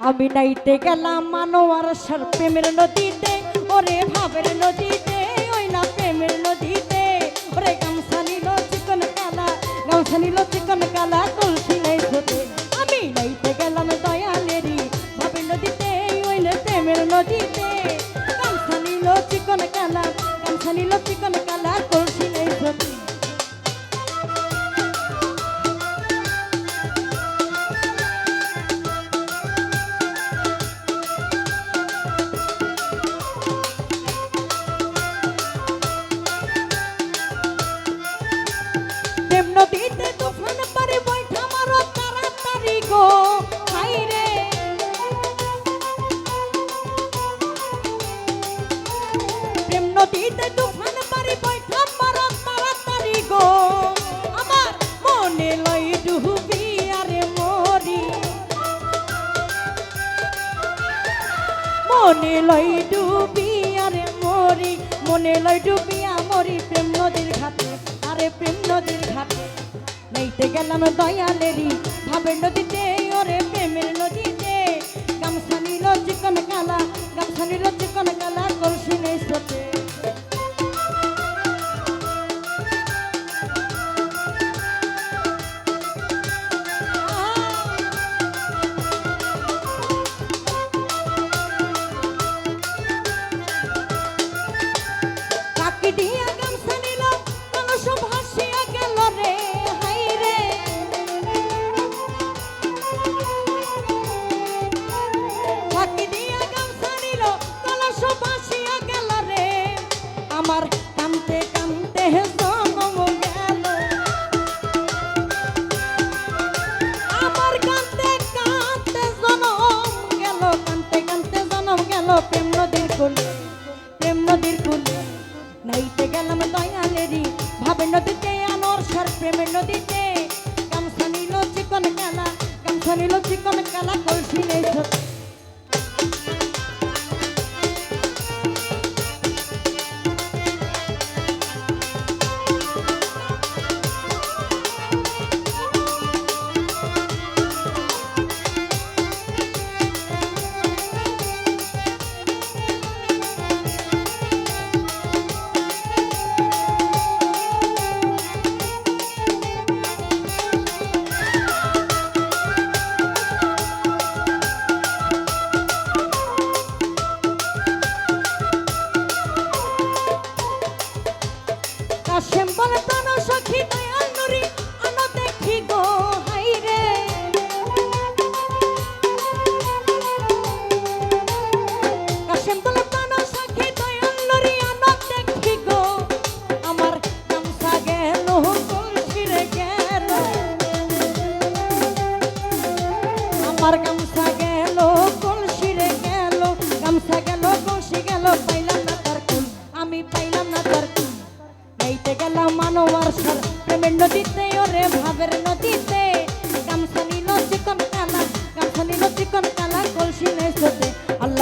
আমি নাইতে গেলাম মানোয়ার সার প্রেমের নদীতে, ওরে ভাবের নদীতে, ওই না প্রেমের নদীতে। ওরে গামছা নিল চিকন কালা, গামছা নিল চিকন কালা, কলসি নাই আমি নাইতে গেলাম মনে লই ডুবি, আরে মরি। মনে লই ডুবিয়া মরি প্রেম নদীর ঘাটে, আরে প্রেম নদীর ঘাটে। নেইতে গেলাম দয়ালেরি ভাবে নদীতে, ওরে প্রেমের নদীতে। গামছা নিল চিকন কালা, গামছা নিল চিকন কালা, কলসি নেই গেলাম দয়ালেরি ভাবে নদীতে, আনোর সর প্রেমের নদীতে। গামছা নিল চিকন কালা গামছা নিল চিকন কালা কলসি নেই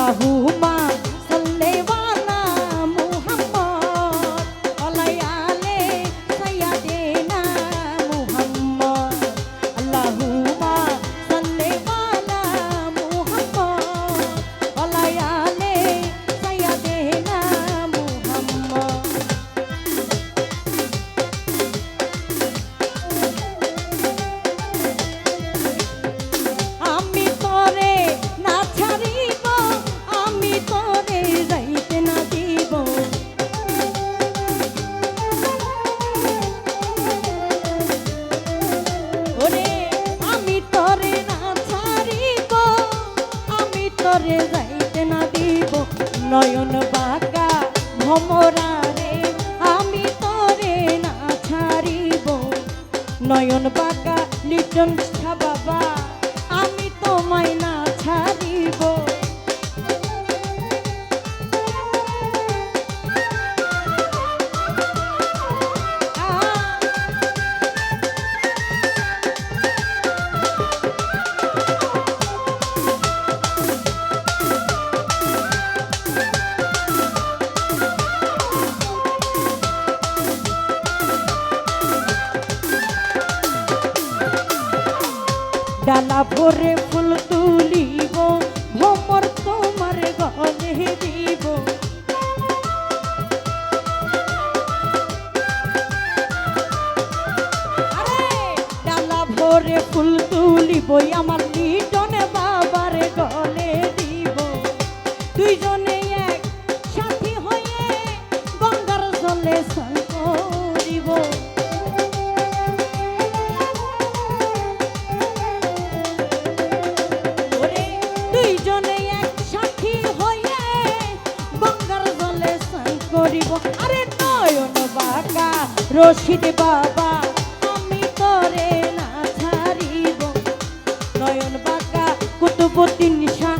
বাহু আমি যাইতে না দিব। নয়ন বাঁকা ভমরা রে আমি তরে না ছাড়িব। নয়ন বাঁকা লিটন ডালা ভরে ফুল তুলিব, ভ্রমর তোমার গলে দিব। ডালা ভরে ফুল তুলিব আমার লিটনে বাবার গলে দিব। দুইজনে রশিদ বাবা আমি তোরে না ছাড়িব। নয়ন বাঁকা কুতুবুদ্দিন শাহ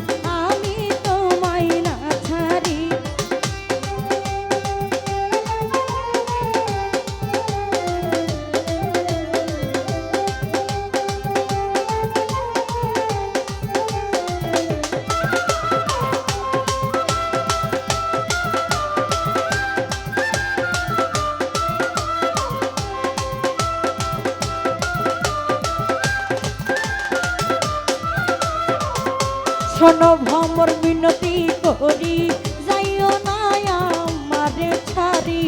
শোনো ভ্রমর মিনতি করি, যাইও না আমারে ছাড়ি।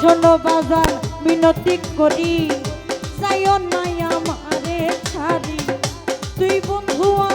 শোনো বাজার মিনতি করি, যাইও না আমারে ছাড়ি। তুই বন্ধুয়া